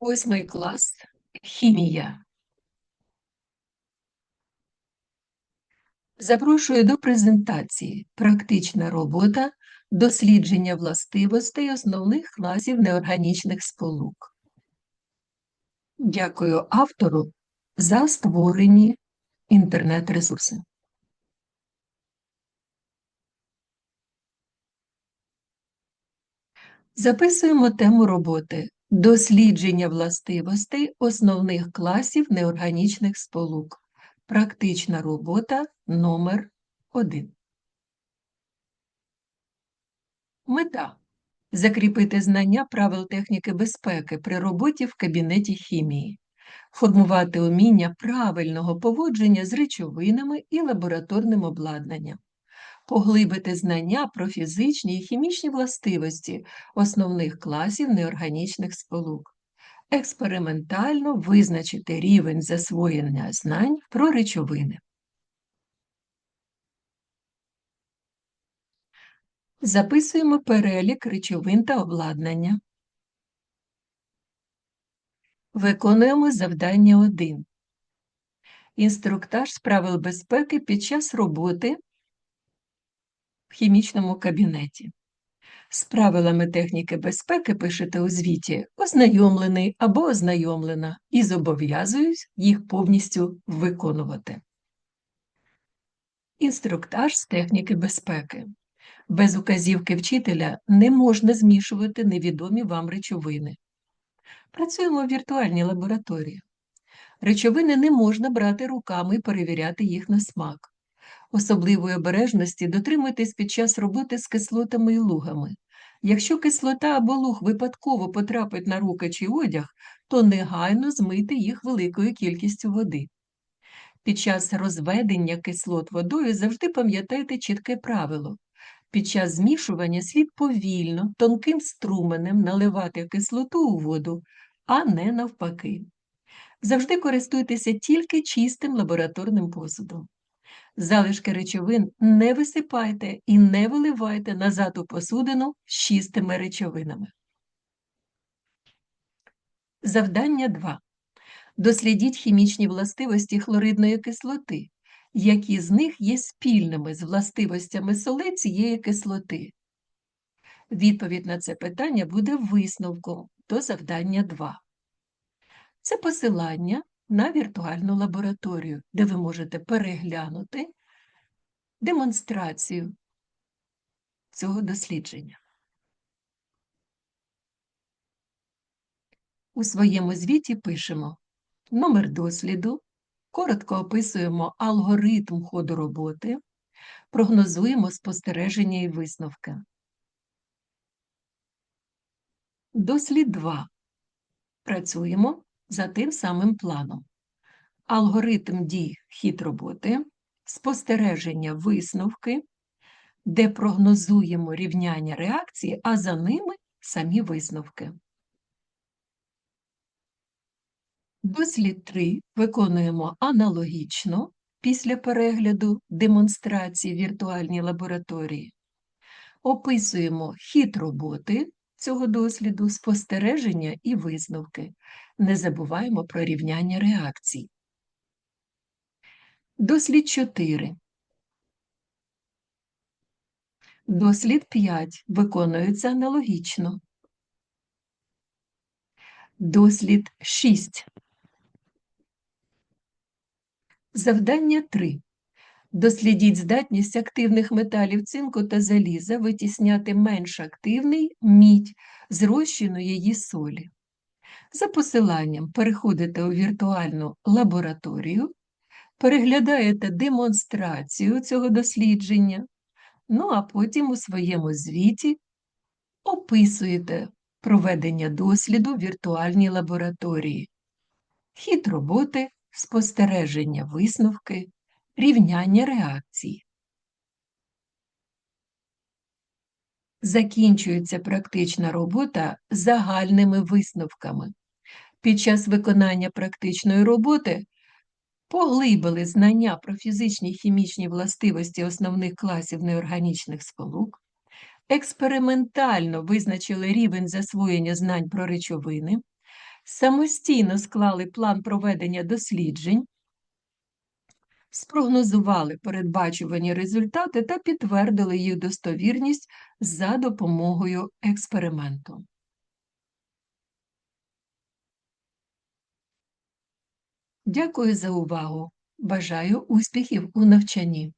Восьмий клас. Хімія. Запрошую до презентації. Практична робота дослідження властивостей основних класів неорганічних сполук. Дякую автору за створені інтернет-ресурси. Записуємо тему роботи Дослідження властивостей основних класів неорганічних сполук. Практична робота номер 1 Мета закріпити знання правил техніки безпеки при роботі в кабінеті хімії, формувати уміння правильного поводження з речовинами і лабораторним обладнанням, поглибити знання про фізичні і хімічні властивості основних класів неорганічних сполук, експериментально визначити рівень засвоєння знань про речовини. Записуємо перелік речовин та обладнання. Виконуємо завдання 1. Інструктаж з правил безпеки під час роботи в хімічному кабінеті. З правилами техніки безпеки пишете у звіті ознайомлений або ознайомлена і зобов'язуюсь їх повністю виконувати. Інструктаж з техніки безпеки. Без указівки вчителя не можна змішувати невідомі вам речовини. Працюємо в віртуальній лабораторії. Речовини не можна брати руками і перевіряти їх на смак. Особливої обережності дотримуйтесь під час роботи з кислотами і лугами. Якщо кислота або луг випадково потрапить на руки чи одяг, то негайно змийте їх великою кількістю води. Під час розведення кислот водою завжди пам'ятайте чітке правило. Під час змішування слід повільно, тонким струменем наливати кислоту у воду, а не навпаки. Завжди користуйтеся тільки чистим лабораторним посудом. Залишки речовин не висипайте і не виливайте назад у посудину з чистими речовинами. Завдання 2. Дослідіть хімічні властивості хлоридної кислоти. Які з них є спільними з властивостями соли цієї кислоти? Відповідь на це питання буде висновком до завдання 2. Це посилання на віртуальну лабораторію, де ви можете переглянути демонстрацію цього дослідження. У своєму звіті пишемо номер досліду, коротко описуємо алгоритм ходу роботи, прогнозуємо спостереження і висновки. Дослід 2. Працюємо за тим самим планом. Алгоритм дій хід роботи, спостереження висновки, де прогнозуємо рівняння реакції, а за ними самі висновки. Дослід 3 виконуємо аналогічно після перегляду демонстрації віртуальній лабораторії. Описуємо хід роботи цього досліду, спостереження і висновки. Не забуваємо про рівняння реакцій. Дослід 4. Дослід 5 виконується аналогічно. Дослід 6. Завдання 3. Дослідіть здатність активних металів цинку та заліза витісняти менш активний мідь з її солі. За посиланням переходите у віртуальну лабораторію, переглядаєте демонстрацію цього дослідження, ну а потім у своєму звіті описуєте проведення досліду в віртуальній лабораторії, хід роботи, спостереження висновки, рівняння реакцій. Закінчується практична робота загальними висновками. Під час виконання практичної роботи поглибили знання про фізичні хімічні властивості основних класів неорганічних сполук, експериментально визначили рівень засвоєння знань про речовини, самостійно склали план проведення досліджень, спрогнозували передбачувані результати та підтвердили їх достовірність за допомогою експерименту. Дякую за увагу! Бажаю успіхів у навчанні!